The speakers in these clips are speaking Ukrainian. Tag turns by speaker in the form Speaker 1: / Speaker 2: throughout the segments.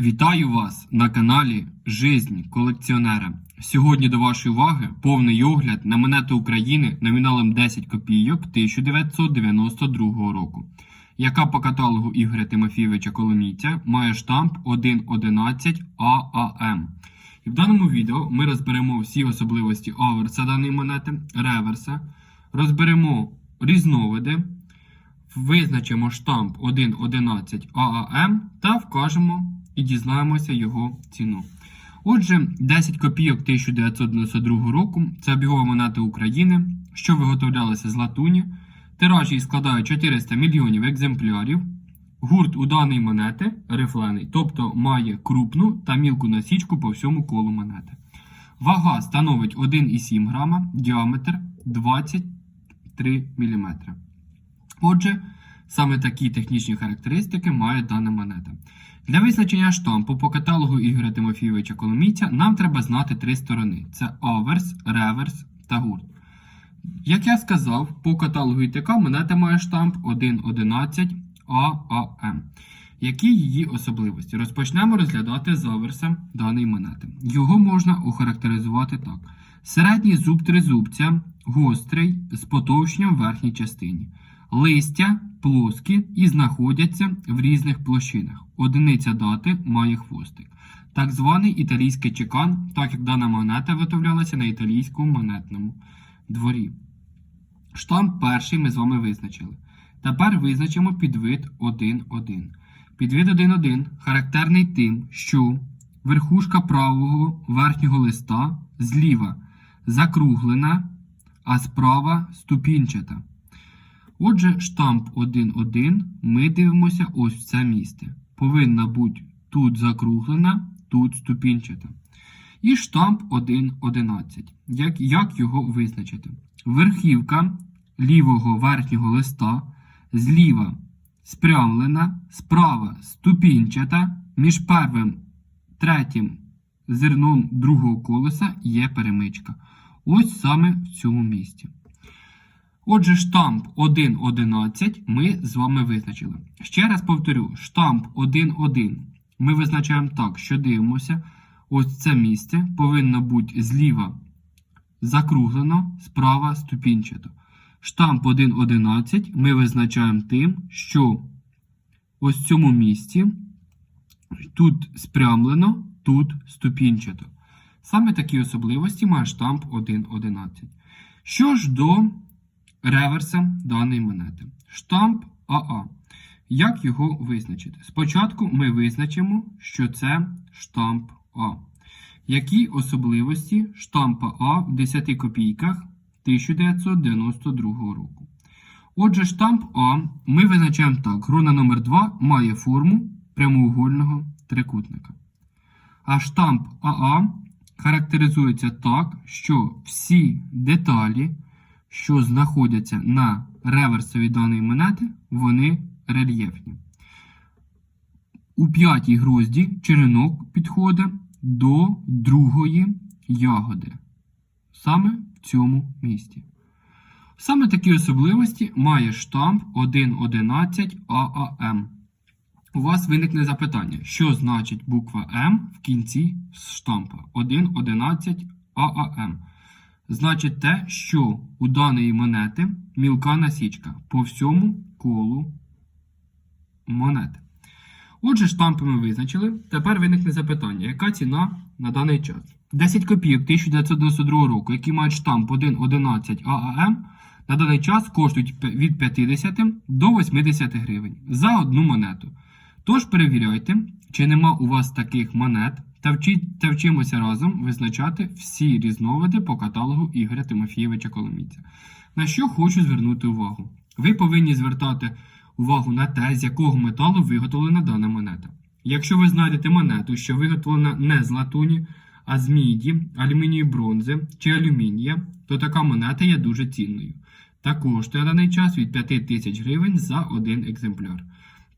Speaker 1: Вітаю вас на каналі Жизнь колекціонера. Сьогодні до вашої уваги повний огляд на монету України номіналом 10 копійок 1992 року, яка по каталогу Ігоря Тимофійовича Коломійця має штамп 1.11 ААМ. І в даному відео ми розберемо всі особливості аверса даної монети, реверса, розберемо різновиди, визначимо штамп 1.11 ААМ та вкажемо і дізнаємося його ціну. Отже, 10 копійок 1992 року це обігова монета України, що виготовлялася з латуні. Тираж її складає 400 мільйонів екземплярів. Гурт у даної монети рифлений, тобто має крупну та мілку насічку по всьому колу монети. Вага становить 1,7 грама, діаметр 23 мм. Отже, саме такі технічні характеристики має дана монета. Для визначення штампу по каталогу Ігоря Тимофійовича Коломійця нам треба знати три сторони: це аверс, реверс та гурт. Як я сказав, по каталогу ІТК монета має штамп 1.11 ААМ. Які її особливості? Розпочнемо розглядати з аверса даної монети. Його можна охарактеризувати так: середній зуб тризубця, гострий з потовщенням в верхній частині. Листя плоскі і знаходяться в різних площинах. Одиниця дати має хвостик. Так званий італійський чекан, так як дана монета виготовлялася на італійському монетному дворі. Штамп перший ми з вами визначили. Тепер визначимо підвид 1.1. Підвид 1.1 характерний тим, що верхушка правого верхнього листа зліва закруглена, а справа ступінчата. Отже, штамп 1.1 ми дивимося ось в це місце. Повинна бути тут закруглена, тут ступінчата. І штамп 1.11. Як, як його визначити? Верхівка лівого верхнього листа зліва спрямлена, справа ступінчата, між первим третім зерном другого колеса є перемичка. Ось саме в цьому місці. Отже, штамп 1.11 ми з вами визначили. Ще раз повторю: штамп 1.1 ми визначаємо так, що дивимося. Ось це місце повинно бути зліва закруглено, справа ступінчато. Штамп 1.11 ми визначаємо тим, що ось в цьому місці тут спрямлено, тут ступінчато. Саме такі особливості має штамп 1.11. Що ж до реверса даної монети. Штамп АА. Як його визначити? Спочатку ми визначимо, що це штамп А. Які особливості штампа А в 10 копійках 1992 року? Отже, штамп А ми визначаємо так: грона номер 2 має форму прямоугольного трикутника. А штамп АА характеризується так, що всі деталі що знаходяться на реверсові даної монети, вони рельєфні. У п'ятій грозді черенок підходить до другої ягоди. Саме в цьому місці. Саме такі особливості має штамп 1.11 ААМ. У вас виникне запитання, що значить буква М в кінці штампа 1.11 ААМ значить те, що у даної монети мілка насічка по всьому колу монети. Отже, штампи ми визначили. Тепер виникне запитання, яка ціна на даний час? 10 копійок 1992 року, які мають штамп 1.11 ААМ, на даний час коштують від 50 до 80 гривень за одну монету. Тож перевіряйте, чи нема у вас таких монет, та, вчи, та вчимося разом визначати всі різновиди по каталогу Ігоря Тимофійовича Коломійця. На що хочу звернути увагу. Ви повинні звертати увагу на те, з якого металу виготовлена дана монета. Якщо ви знайдете монету, що виготовлена не з латуні, а з міді, алюмінію бронзи чи алюмінія, то така монета є дуже цінною. Та коштує на даний час від 5 тисяч гривень за один екземпляр.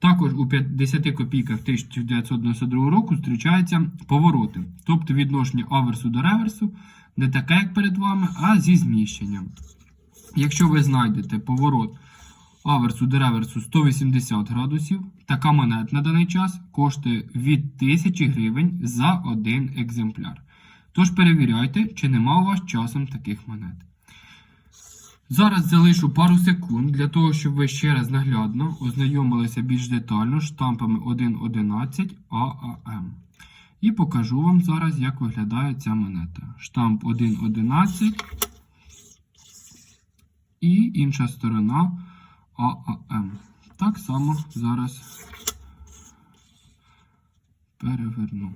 Speaker 1: Також у 50 копійках 1992 року зустрічаються повороти, тобто відношення аверсу до реверсу, не таке, як перед вами, а зі зміщенням. Якщо ви знайдете поворот аверсу до реверсу 180 градусів. Така монет на даний час коштує від 1000 гривень за один екземпляр. Тож перевіряйте, чи нема у вас часом таких монет. Зараз залишу пару секунд для того, щоб ви ще раз наглядно ознайомилися більш детально штампами 1.11 ААМ. І покажу вам зараз, як виглядає ця монета. Штамп 1.11 і інша сторона ААМ. Так само зараз переверну.